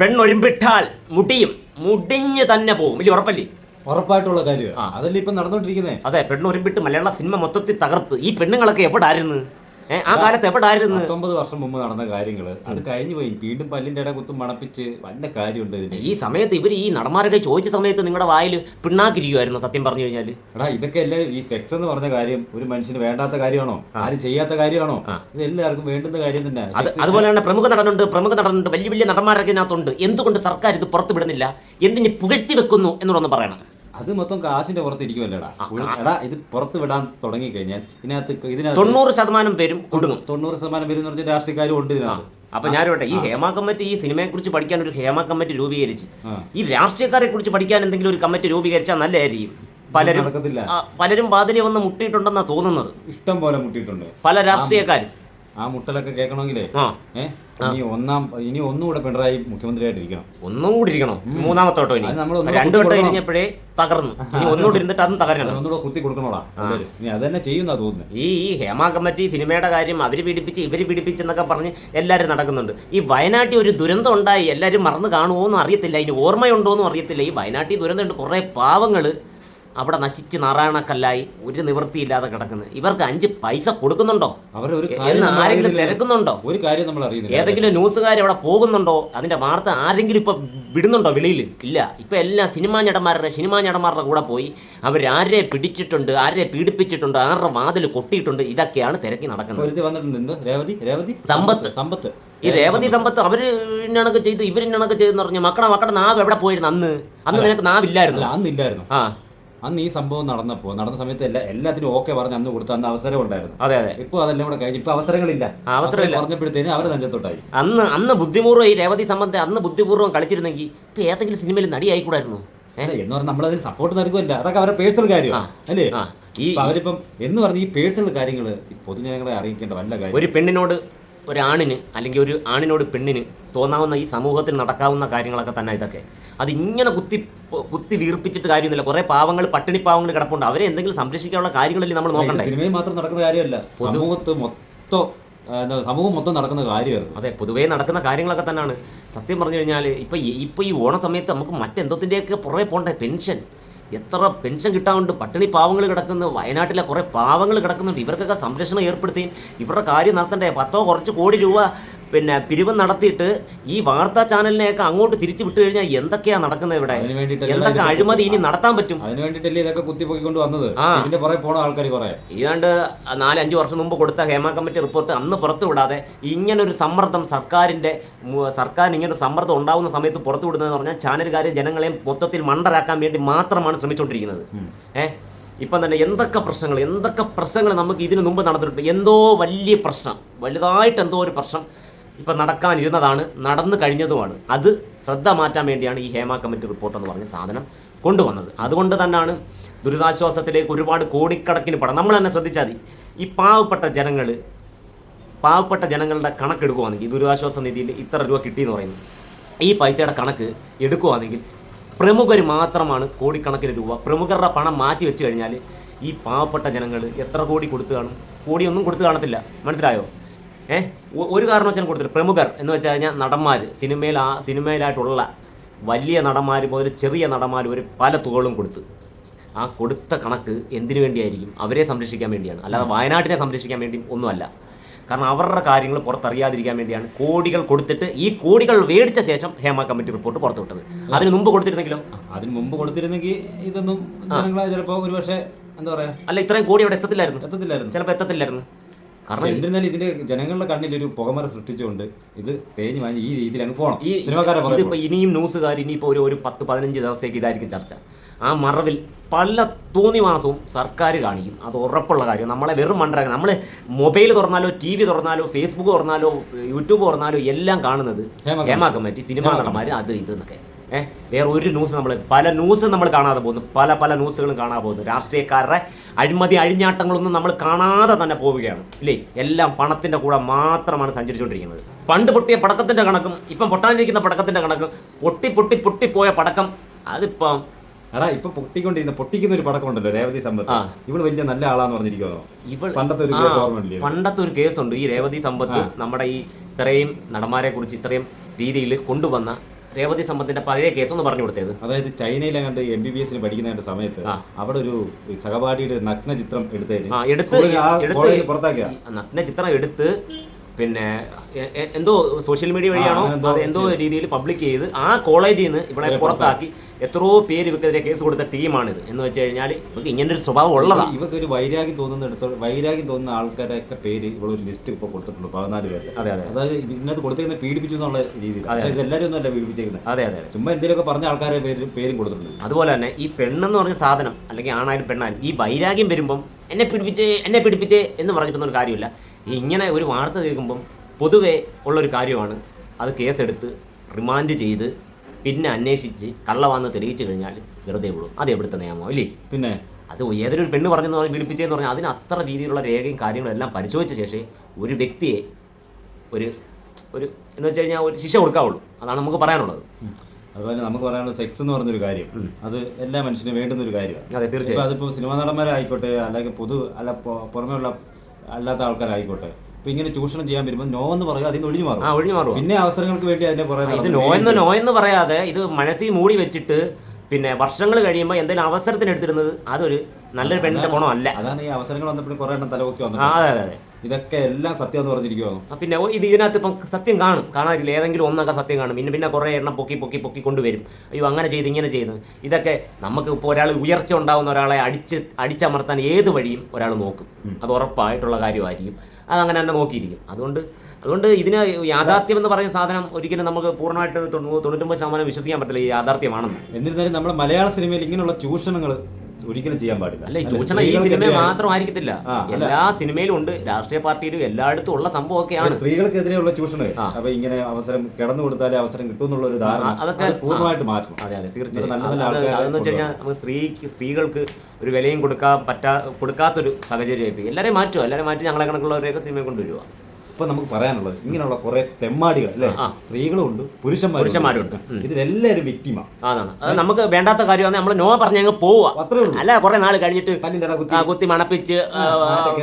പെണ്ണൊരുമ്പിട്ടാൽ മുടിയും മുടിഞ്ഞ് തന്നെ പോകും. ഇല്ല ഉറപ്പല്ലേ? ഉറപ്പായിട്ടുള്ള കാര്യമാണ് അതല്ലേ ഇപ്പൊ നടന്നോണ്ടിരിക്കുന്നത് അതെ പെണ്ണൊരുമ്പിട്ട് മലയാള സിനിമ മൊത്തത്തിൽ തകർത്ത്. ഈ പെണ്ണുങ്ങളൊക്കെ എവിടായിരുന്നു? ഏ ആ കാലത്ത് എവിടായിരുന്നു? പത്തൊമ്പത് വർഷം മുമ്പ് നടന്ന കാര്യങ്ങൾ. അത് കഴിഞ്ഞു പോയി. വീണ്ടും പല്ലിന്റെ ഇട കുത്തും മണപ്പിച്ച് വല്ല കാര്യമുണ്ട് ഈ സമയത്ത് ഇവർ ഈ നടന്മാരൊക്കെ ചോദിച്ച സമയത്ത് നിങ്ങളുടെ വായിൽ പിണ്ണാക്കിരിക്കുമായിരുന്നു സത്യം പറഞ്ഞു കഴിഞ്ഞാൽ എടാ ഇതൊക്കെ അല്ലേ ഈ സെക്സ് എന്ന് പറഞ്ഞ കാര്യം? ഒരു മനുഷ്യന് വേണ്ടാത്ത കാര്യമാണോ? ആരും ചെയ്യാത്ത കാര്യമാണോ? ഇത് എല്ലാവർക്കും വേണ്ടുന്ന കാര്യം തന്നെ. അത് അതുപോലെ തന്നെ പ്രമുഖ നടനുണ്ട് പ്രമുഖ നടനുണ്ട് വലിയ വലിയ നടന്മാരൊക്കെ ഇതിനകത്തുണ്ട്. എന്തുകൊണ്ട് സർക്കാർ ഇത് പുറത്തുവിടുന്നില്ല? എന്തിന് പുകഴ്ത്തി വെക്കുന്നു എന്നൊന്ന് പറയണം. അത് മൊത്തം കാശിന്റെ പുറത്തിരിക്കുമല്ലേടാ എടാ ഇത് പുറത്ത് വിടാൻ തുടങ്ങി കഴിഞ്ഞാൽ ഇതിനകത്ത് ഇതിനകത്ത് തൊണ്ണൂറ് ശതമാനം പേരും കൊടുക്കും തൊണ്ണൂറ് ശതമാനം പേരും എന്ന് പറഞ്ഞാൽ രാഷ്ട്രീയക്കാരും ഉണ്ട് ഇതിനകത്ത്. അപ്പൊ ഞാൻ പറയട്ടെ ഈ ഹേമ കമ്മിറ്റി ഈ സിനിമയെ കുറിച്ച് പഠിക്കാൻ ഒരു ഹേമ കമ്മിറ്റി രൂപീകരിച്ച്. ഈ രാഷ്ട്രീയക്കാരെ കുറിച്ച് പഠിക്കാൻ എന്തെങ്കിലും ഒരു കമ്മിറ്റി രൂപീകരിച്ചാൽ നല്ലതായിരിക്കും. പലരും പലരും വാതിലെ വന്ന് മുട്ടിയിട്ടുണ്ടെന്നാ തോന്നുന്നത്. ഇഷ്ടം പോലെ മുട്ടിയിട്ടുണ്ട്. പല രാഷ്ട്രീയക്കാരും. ആ മുട്ടലൊക്കെ കേൾക്കണമെങ്കിലേ ഏഹ് ഇനി ഒന്നാം ഇനി ഒന്നുകൂടെ പിണറായി മുഖ്യമന്ത്രിയായിട്ടിരിക്കണം. ഒന്നും കൂടി ഇരിക്കണം. മൂന്നാമത്തോട്ടോ ഇനി. ഒന്നുകൂടെ രണ്ടു വട്ടം. ഇരിഞ്ഞപ്പോഴേ തകർന്നു. ഇനി ഒന്നുകൂടി ഇരുന്നിട്ട് അതും തകരണം ഒന്നുകൂടെ കുത്തി കൊടുക്കണോടാ. ഇനി അത് തന്നെ ചെയ്യുന്ന തോന്നുന്നു. ഈ ഈ ഹേമ കമ്മിറ്റി സിനിമയുടെ കാര്യം അവർ പീഡിപ്പിച്ച് ഇവർ പീഡിപ്പിച്ചെന്നൊക്കെ പറഞ്ഞ് എല്ലാവരും നടക്കുന്നുണ്ട്. ഈ വയനാട്ടിൽ ഒരു ദുരന്തം ഉണ്ടായി എല്ലാവരും മറന്നു കാണുമോ എന്നും അറിയത്തില്ല. അതിന് ഓർമ്മയുണ്ടോ എന്നും അറിയത്തില്ല. ഈ വയനാട്ടിൽ ദുരന്തമുണ്ട്. കുറേ പാവങ്ങൾ അവിടെ നശിച്ച് നാരായണക്കല്ലായി ഒരു നിവൃത്തിയില്ലാതെ കിടക്കുന്നത് ഇവർക്ക് അഞ്ച് പൈസ കൊടുക്കുന്നുണ്ടോ? അവർ ഒരു എന്ന് ആരെങ്കിലും. തിരക്കുന്നുണ്ടോ? ഒരു കാര്യം നമ്മൾ അറിയുന്നില്ല. ഏതെങ്കിലും ന്യൂസുകാർ അവിടെ പോകുന്നുണ്ടോ? അതിന്റെ വാർത്ത ആരെങ്കിലും ഇപ്പൊ വിടുന്നുണ്ടോ വെളിയിൽ? ഇല്ല. ഇപ്പൊ എല്ലാ സിനിമാ ഞടന്മാരുടെ സിനിമാ ഞടന്മാരുടെ കൂടെ പോയി അവർ ആരെ പിടിച്ചിട്ടുണ്ട് ആരെ പീഡിപ്പിച്ചിട്ടുണ്ട് ആരുടെ വാതിൽ കൊട്ടിയിട്ടുണ്ട് ഇതൊക്കെയാണ് തിരക്കി നടക്കുന്നത്. വന്നിട്ടുണ്ട് രേവതി? രേവതി? സമ്പത്ത്. സമ്പത്ത്. ഈ രേവതി സമ്പത്ത്. അവർ ഇന്നണക്ക് ചെയ്തു ഇവരിന്നണക്ക് ചെയ്തെന്ന് പറഞ്ഞു മക്കളെ മക്കളുടെ നാവ് എവിടെ പോയിരുന്നു അന്ന്? അന്ന് നിനക്ക് നാവില്ലായിരുന്നു. അന്നില്ലായിരുന്നു. ആ. അന്ന് ഈ സംഭവം നടന്നപ്പോൾ നടന്ന സമയത്ത് എല്ലാ എല്ലാത്തിനും ഓക്കെ പറഞ്ഞ് അന്ന് കൊടുത്ത അന്ന് അവസരം ഉണ്ടായിരുന്നു. അതെ അതെ. ഇപ്പൊ അതെല്ലാം കൂടെ കഴിഞ്ഞ് ഇപ്പൊ അവസരങ്ങളില്ല. അവസരം. പറഞ്ഞപ്പോഴത്തേനും അവരെ നെഞ്ചത്തോട്ടായി. അന്ന് അന്ന് ബുദ്ധിപൂർവം ഈ രേവതി സംബന്ധം അന്ന് ബുദ്ധിപൂർവം കളിച്ചിരുന്നെങ്കിൽ ഇപ്പൊ ഏതെങ്കിലും സിനിമയിൽ നടിയായിക്കൂടായിരുന്നു എന്ന് പറഞ്ഞാൽ നമ്മളതിന് സപ്പോർട്ട് നൽകുമല്ല അതൊക്കെ അവരുടെ പേഴ്സണൽ കാര്യം. അല്ലേ? ഈ അവരിപ്പം എന്ന് പറഞ്ഞ ഈ പേഴ്സണൽ കാര്യങ്ങൾ പൊതുജനങ്ങളെ അറിയിക്കേണ്ട വല്ല കാര്യം. ഒരു പെണ്ണിനോട് ഒരാണിന് അല്ലെങ്കിൽ ഒരു ആണിനോട് പെണ്ണിന് തോന്നാവുന്ന ഈ സമൂഹത്തിൽ നടക്കാവുന്ന കാര്യങ്ങളൊക്കെ തന്നെ ഇതൊക്കെ. അത് ഇങ്ങനെ കുത്തി കുത്തി വീർപ്പിച്ചിട്ട് കാര്യമൊന്നുമില്ല. കുറേ പാവങ്ങൾ പട്ടിണി പാവങ്ങൾ കിടപ്പുണ്ട്. അവരെ എന്തെങ്കിലും സംരക്ഷിക്കാനുള്ള കാര്യങ്ങളല്ലേ നമ്മൾ നോക്കണ്ടേ? സിനിമയിൽ മാത്രം നടക്കുന്ന കാര്യമല്ല. സമൂഹത്ത് മൊത്തം സമൂഹം മൊത്തം നടക്കുന്ന കാര്യമായിരുന്നു. അതെ പൊതുവേ നടക്കുന്ന കാര്യങ്ങളൊക്കെ തന്നെയാണ് സത്യം പറഞ്ഞു കഴിഞ്ഞാൽ ഇപ്പം ഇപ്പോൾ ഈ ഓണ സമയത്ത് നമുക്ക് മറ്റെന്തോത്തിന്റെയൊക്കെ പുറകെ പോകണ്ടേ പെൻഷൻ. എത്ര പെൻഷൻ കിട്ടാറുണ്ട് പട്ടിണി പാവങ്ങൾ കിടക്കുന്നു. വയനാട്ടിലെ കുറേ പാവങ്ങൾ കിടക്കുന്നുണ്ട്. ഇവർക്കൊക്കെ സംരക്ഷണം ഏർപ്പെടുത്തി. ഇവരുടെ കാര്യം നടത്തണ്ടേ? പത്തോ കുറച്ച് കോടി രൂപ പിന്നെ പിരിവ് നടത്തിയിട്ട് ഈ വാർത്താ ചാനലിനെയൊക്കെ അങ്ങോട്ട് തിരിച്ചു വിട്ടു കഴിഞ്ഞാൽ എന്തൊക്കെയാ നടക്കുന്നത് ഇവിടെ? എന്തൊക്കെ അഴിമതി ഇനി നടത്താൻ പറ്റും? അതിന് വേണ്ടിയിട്ടല്ലേ ഇതൊക്കെ കുത്തിപ്പൊക്കിക്കൊണ്ട് വന്നത്? ഇതിന്റെ പുറകെ പോണ ആൾക്കാർ കുറെ. ഏതാണ്ട് നാലഞ്ച് വർഷം മുമ്പ് കൊടുത്ത ഹേമ കമ്മിറ്റി റിപ്പോർട്ട് അന്ന് പുറത്തു വിടാതെ ഇങ്ങനൊരു സമ്മർദ്ദം സർക്കാരിന്റെ സർക്കാരിന് ഇങ്ങനൊരു സമ്മർദ്ദം ഉണ്ടാകുന്ന സമയത്ത് പുറത്തു വിടുന്നതെന്ന് പറഞ്ഞാൽ ചാനലുകാരെ ജനങ്ങളെയും മൊത്തത്തിൽ മണ്ടരാക്കാൻ വേണ്ടി മാത്രമാണ് ശ്രമിച്ചുകൊണ്ടിരിക്കുന്നത് ഏഹ് ഇപ്പം തന്നെ എന്തൊക്കെ പ്രശ്നങ്ങൾ എന്തൊക്കെ പ്രശ്നങ്ങൾ നമുക്ക് ഇതിനു മുമ്പ് നടന്നിട്ടുണ്ട്? എന്തോ വലിയ പ്രശ്നം വലുതായിട്ട് എന്തോ ഒരു പ്രശ്നം. ഇപ്പം നടക്കാനിരുന്നതാണ് നടന്നു കഴിഞ്ഞതുമാണ്. അത് ശ്രദ്ധ മാറ്റാൻ വേണ്ടിയാണ് ഈ ഹേമ കമ്മിറ്റി റിപ്പോർട്ട് എന്ന് പറഞ്ഞ സാധനം കൊണ്ടുവന്നത്. അതുകൊണ്ട് തന്നെയാണ് ദുരിതാശ്വാസത്തിലേക്ക് ഒരുപാട് കോടിക്കണക്കിന് പണം. നമ്മൾ തന്നെ ശ്രദ്ധിച്ചാൽ മതി. ഈ പാവപ്പെട്ട ജനങ്ങൾ പാവപ്പെട്ട ജനങ്ങളുടെ കണക്കെടുക്കുവാണെങ്കിൽ ഈ ദുരിതാശ്വാസ നിധിയിൽ ഇത്ര രൂപ കിട്ടിയെന്ന് പറയുന്നത് ഈ പൈസയുടെ കണക്ക് എടുക്കുവാണെങ്കിൽ പ്രമുഖർ മാത്രമാണ് കോടിക്കണക്കിന് രൂപ. പ്രമുഖരുടെ പണം മാറ്റി വെച്ച് കഴിഞ്ഞാൽ ഈ പാവപ്പെട്ട ജനങ്ങൾ എത്ര കോടി കൊടുത്തു കാണും? കോടിയൊന്നും കൊടുത്തു കാണത്തില്ല. മനസ്സിലായോ? ഏഹ് ഒരു കാരണവശാലും കൊടുത്തില്ല പ്രമുഖർ എന്ന് വെച്ച് കഴിഞ്ഞാൽ നടന്മാർ സിനിമയിൽ ആ സിനിമയിലായിട്ടുള്ള വലിയ നടന്മാർ മുതൽ ചെറിയ നടന്മാർ വരെ പല തുകകളും കൊടുത്തു ആ കൊടുത്ത കണക്ക് എന്തിനു വേണ്ടിയായിരിക്കും? അവരെ സംരക്ഷിക്കാൻ വേണ്ടിയാണ്. അല്ലാതെ വയനാട്ടിനെ സംരക്ഷിക്കാൻ വേണ്ടി ഒന്നുമല്ല. കാരണം അവരുടെ കാര്യങ്ങൾ പുറത്തറിയാതിരിക്കാൻ വേണ്ടിയാണ് കോടികൾ കൊടുത്തിട്ട് ഈ കോടികൾ മേടിച്ച ശേഷം ഹേമ കമ്മിറ്റി റിപ്പോർട്ട് പുറത്തു പുറത്തുവിട്ടത് അതിന് മുമ്പ് കൊടുത്തിരുന്നെങ്കിലോ? അതിന് മുമ്പ് കൊടുത്തിരുന്നെങ്കിൽ ഇതൊന്നും ചിലപ്പോൾ ഒരുപക്ഷെ ഒരു പക്ഷേ എന്താ പറയാ അല്ല ഇത്രയും കോടി അവിടെ എത്തത്തില്ലായിരുന്നു. എത്തത്തില്ലായിരുന്നു. ചിലപ്പോൾ എത്തത്തില്ലായിരുന്നു. കാരണം എന്നിരുന്നാലും ഇതിന്റെ ജനങ്ങളുടെ കണ്ണിൽ ഒരു പുകമറ സൃഷ്ടിച്ചുകൊണ്ട് ഇത് തേഞ്ഞു വാങ്ങി ഈ രീതിയിൽ അങ്ങ് പോകണം ഈ സിനിമക്കാരെ പുറകെ ഇനിയും ന്യൂസുകാർ ഇനിയിപ്പോ ഒരു ഒരു പത്ത് പതിനഞ്ച് ദിവസത്തേക്ക് ഇതായിരിക്കും ചർച്ച. ആ മറവിൽ പല തോന്നിവാസവും സർക്കാർ കാണിക്കും. അത് ഉറപ്പുള്ള കാര്യം. നമ്മളെ വെറും മണ്ടരാക്കുക നമ്മൾ മൊബൈൽ തുറന്നാലോ ടി വി തുറന്നാലോ ഫേസ്ബുക്ക് തുറന്നാലോ യൂട്യൂബ് തുറന്നാലോ എല്ലാം കാണുന്നത് ഹേമ കമ്മിറ്റി. സിനിമാ നടന്മാർ അത് ഇത് എന്നൊക്കെ. ഏഹ് വേറെ ഒരു ന്യൂസ് നമ്മൾ പല ന്യൂസും നമ്മൾ കാണാതെ പോകുന്നു. പല പല ന്യൂസുകളും കാണാതെ പോകുന്നു. രാഷ്ട്രീയക്കാരുടെ അഴിമതി അഴിഞ്ഞാട്ടങ്ങളൊന്നും നമ്മൾ കാണാതെ തന്നെ പോവുകയാണ്. ഇല്ലേ? എല്ലാം പണത്തിന്റെ കൂടെ മാത്രമാണ് സഞ്ചരിച്ചുകൊണ്ടിരിക്കുന്നത്. പണ്ട് പൊട്ടിയ പടക്കത്തിന്റെ കണക്കും ഇപ്പം പൊട്ടാനിരിക്കുന്ന പടക്കത്തിന്റെ കണക്കും പൊട്ടി പൊട്ടി പൊട്ടിപ്പോയ പടക്കം അതിപ്പം എടാ ഇപ്പൊ പൊട്ടിക്കൊണ്ടിരുന്ന പൊട്ടിക്കുന്ന ഒരു പടക്കം ഉണ്ടല്ലോ രേവതി സമ്പത്ത്. ഇവൾ വലിയ നല്ല ആളാന്ന് പറഞ്ഞിരിക്കുമോ ഇവൾ പണ്ടത്തെ ഒരു കേസ് ഓർമ്മയില്ലേ? പണ്ടത്തെ ഒരു കേസുണ്ട്. ഈ രേവതി സമ്പത്ത് നമ്മുടെ ഈ ഇത്രയും നടന്മാരെ കുറിച്ച് ഇത്രയും രീതിയിൽ കൊണ്ടുവന്ന രേവതി സമ്പത്തിന്റെ പഴയ കേസ് ഒന്ന് പറഞ്ഞു കൊടുത്തത് അതായത് ചൈനയിൽ അങ്ങോട്ട് എം ബി ബി എസിന് പഠിക്കുന്ന സമയത്ത്. അവിടെ ഒരു സഹപാഠിയുടെ നഗ്ന ചിത്രം എടുത്തതിന് പുറത്താക്കിയ നഗ്ന ചിത്രം എടുത്ത് പിന്നെ എന്തോ സോഷ്യൽ മീഡിയ വഴിയാണോ? എന്തോ രീതിയിൽ പബ്ലിക് ചെയ്ത് ആ കോളേജിൽ നിന്ന് ഇവിടെ പുറത്താക്കി എത്രയോ പേര് ഇവർക്കെതിരെ കേസ് കൊടുത്ത ടീമാണിത്. എന്ന് വെച്ച് കഴിഞ്ഞാൽ ഇവർക്ക് ഇങ്ങനെ ഒരു സ്വഭാവം ഉള്ളതാണ് ഇവർക്ക് ഒരു വൈരാഗ്യം തോന്നുന്നിടത്തോളം വൈരാഗ്യം തോന്നുന്ന ആൾക്കാരൊക്കെ പേര് ഇവിടെ ഒരു ലിസ്റ്റ് ഇപ്പോൾ കൊടുത്തിട്ടുണ്ട് പതിനാല് പേര് അതെ അതെ അതായത് ഇതിനകത്ത് കൊടുത്തേക്കുന്ന പീഡിപ്പിച്ചു എന്നുള്ള രീതിയിൽ. അതെ. എല്ലാവരും ഒന്നും അല്ല പീഡിപ്പിച്ചേക്കുന്നത് അതെ അതെ ചുമ്മാ എന്തെങ്കിലുമൊക്കെ പറഞ്ഞ ആൾക്കാരെ പേര് പേരും കൊടുത്തിട്ടുണ്ട്. അതുപോലെ തന്നെ ഈ പെണ്ണെന്ന് പറഞ്ഞ സാധനം അല്ലെങ്കിൽ ആണായാലും പെണ്ണായാലും ഈ വൈരാഗ്യം വരുമ്പം എന്നെ പിടിപ്പിച്ച് എന്നെ പിടിപ്പിച്ച് എന്ന് പറഞ്ഞിട്ടൊന്നും ഒരു കാര്യമില്ല. ഇങ്ങനെ ഒരു വാർത്ത കേൾക്കുമ്പം പൊതുവേ ഉള്ളൊരു കാര്യമാണ്. അത് കേസെടുത്ത് റിമാൻഡ് ചെയ്ത് പിന്നെ അന്വേഷിച്ച് കള്ളവാന്ന് തെളിയിച്ചു കഴിഞ്ഞാൽ വെറുതെ വിടും. അത് എവിടുത്തെ നിയമം ഇല്ലേ പിന്നെ? അത് ഏതൊരു പെണ്ണ് പറഞ്ഞെന്ന് പറഞ്ഞാൽ പീഡിപ്പിച്ചതെന്ന് പറഞ്ഞാൽ അതിന് അത്ര രീതിയിലുള്ള രേഖയും കാര്യങ്ങളും എല്ലാം പരിശോധിച്ച ശേഷം ഒരു വ്യക്തിയെ ഒരു ഒരു എന്ന് വെച്ച് കഴിഞ്ഞാൽ ഒരു ശിക്ഷ കൊടുക്കാവുള്ളൂ. അതാണ് നമുക്ക് പറയാനുള്ളത്. അതുപോലെ നമുക്ക് പറയാനുള്ള സെക്സ് എന്ന് പറഞ്ഞൊരു കാര്യം. അത് എല്ലാ മനുഷ്യനും വേണ്ടുന്ന ഒരു കാര്യമാണ്. അതെ തീർച്ചയായും. അതിപ്പോൾ അതിപ്പോ സിനിമാ നടന്മാരായിക്കോട്ടെ അല്ലെങ്കിൽ പൊതു അല്ല പുറമെയുള്ള അല്ലാത്ത ആൾക്കാരായിക്കോട്ടെ. ഇപ്പൊ ഇങ്ങനെ ചൂഷണം ചെയ്യാൻ വരുമ്പോൾ നോ എന്ന് പറയുക അതിന് ഒഴിഞ്ഞു മാറും. ആ ഒഴിഞ്ഞു മാറും. പിന്നെ അവസരങ്ങൾക്ക് വേണ്ടി അതിന്റെ പുറകെ ഇത് നോ എന്ന് നോ എന്ന് പറയാതെ ഇത് മനസ്സിൽ മൂടി വെച്ചിട്ട് പിന്നെ വർഷങ്ങൾ കഴിയുമ്പോൾ എന്തെങ്കിലും അവസരത്തിന് എടുത്തിരുന്നത് അതൊരു നല്ലൊരു പെണ്ണിന്റെ ഗുണമല്ല അതാണ് ഈ അവസരങ്ങൾ വന്നപ്പോഴും കുറെ എണ്ണം തലവൊക്കെ അതെ അതെ അതെ. ഇതൊക്കെ എല്ലാം സത്യം എന്ന് പറഞ്ഞിരിക്കുവാണ് പിന്നെ ഇത് ഇതിനകത്ത് ഇപ്പം സത്യം കാണും. കാണാതില്ല ഏതെങ്കിലും ഒന്നൊക്കെ സത്യം കാണും. പിന്നെ പിന്നെ കുറേ എണ്ണം പൊക്കി പൊക്കി പൊക്കി കൊണ്ടുവരും. അയ്യോ അങ്ങനെ ചെയ്ത് ഇങ്ങനെ ചെയ്ത്. ഇതൊക്കെ നമുക്ക് ഇപ്പോൾ ഒരാൾ ഉയർച്ച ഉണ്ടാകുന്ന ഒരാളെ അടിച്ച് അടിച്ചമർത്താൻ ഏത് വഴിയും ഒരാൾ നോക്കും. അത് ഉറപ്പായിട്ടുള്ള കാര്യമായിരിക്കും. അത് അങ്ങനെ തന്നെ നോക്കിയിരിക്കും. അതുകൊണ്ട് അതുകൊണ്ട് ഇതിന് യാഥാർത്ഥ്യം എന്ന് പറയുന്ന സാധനം ഒരിക്കലും നമുക്ക് പൂർണമായിട്ട് തൊണ്ണൂ- തൊണ്ണൂറ്റൊമ്പത് ശതമാനം വിശ്വസിക്കാൻ പറ്റില്ല ഈ യാഥാർത്ഥ്യമാണെന്ന്. എന്നിരുന്നാലും നമ്മുടെ മലയാള സിനിമയിൽ ഇങ്ങനെയുള്ള ചൂഷണങ്ങൾ ഒരിക്കലും ചെയ്യാൻ പാടില്ല. അല്ല ചൂഷണം ഈ സിനിമ മാത്രം മാത്രമായിരിക്കത്തില്ല. എല്ലാ സിനിമയിലും ഉണ്ട്. രാഷ്ട്രീയ പാർട്ടിയിലും എല്ലായിടത്തും ഉള്ള സംഭവമൊക്കെയാണ്. സ്ത്രീകൾക്കെതിരെയുള്ള ചൂഷണം. അപ്പൊ ഇങ്ങനെ അവസരം കിടന്നു കൊടുത്താലേ അവസരം കിട്ടും എന്നുള്ള ഒരു ധാരണ. അതൊക്കെ- പൂർണമായിട്ട് മാറ്റണം. അതെ അതെ തീർച്ചയായും. നല്ല നല്ല വെച്ച് കഴിഞ്ഞാൽ നമുക്ക് സ്ത്രീക്ക് സ്ത്രീകൾക്ക് ഒരു വിലയും കൊടുക്കാൻ പറ്റാ കൊടുക്കാത്തൊരു സാഹചര്യമായി എല്ലാവരെയും മാറ്റുക എല്ലാവരെയും മാറ്റി ഞങ്ങളെ കണക്കുള്ളവരെയൊക്കെ സിനിമയെ കൊണ്ടുവരിക ഇപ്പൊ നമുക്ക് പറയാനുള്ളത് ഇങ്ങനെയുള്ള കുറെ തെമ്മാടികൾ അല്ലേ. സ്ത്രീകളും ഉണ്ട് പുരുഷന്മാരും പുരുഷന്മാരും ഉണ്ട്. ഇതിലെല്ലാവരും അതാണ്. അത് നമുക്ക് വേണ്ടാത്ത കാര്യമാണ്. നമ്മൾ നോ പറഞ്ഞ് അങ്ങ് പോവുക. അത്രേ ഉള്ളൂ. അല്ല കുറെ നാൾ കഴിഞ്ഞിട്ട് കുത്തി. മണപ്പിച്ച്.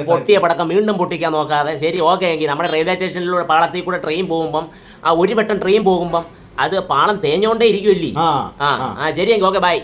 പൊട്ടിയ പടക്കം വീണ്ടും പൊട്ടിക്കാൻ നോക്കാതെ ശരി ഓക്കെ എങ്കിൽ നമ്മുടെ റെയിൽവേ സ്റ്റേഷനിലൂടെ പാളത്തിൽ കൂടെ ട്രെയിൻ പോകുമ്പം ആ ഒരു വട്ടം ട്രെയിൻ പോകുമ്പം അത് പാളം തേഞ്ഞോണ്ടേ ഇരിക്കുമല്ലേ ആ ആ. ആ ശരി എങ്കിൽ ഓക്കെ ബൈ.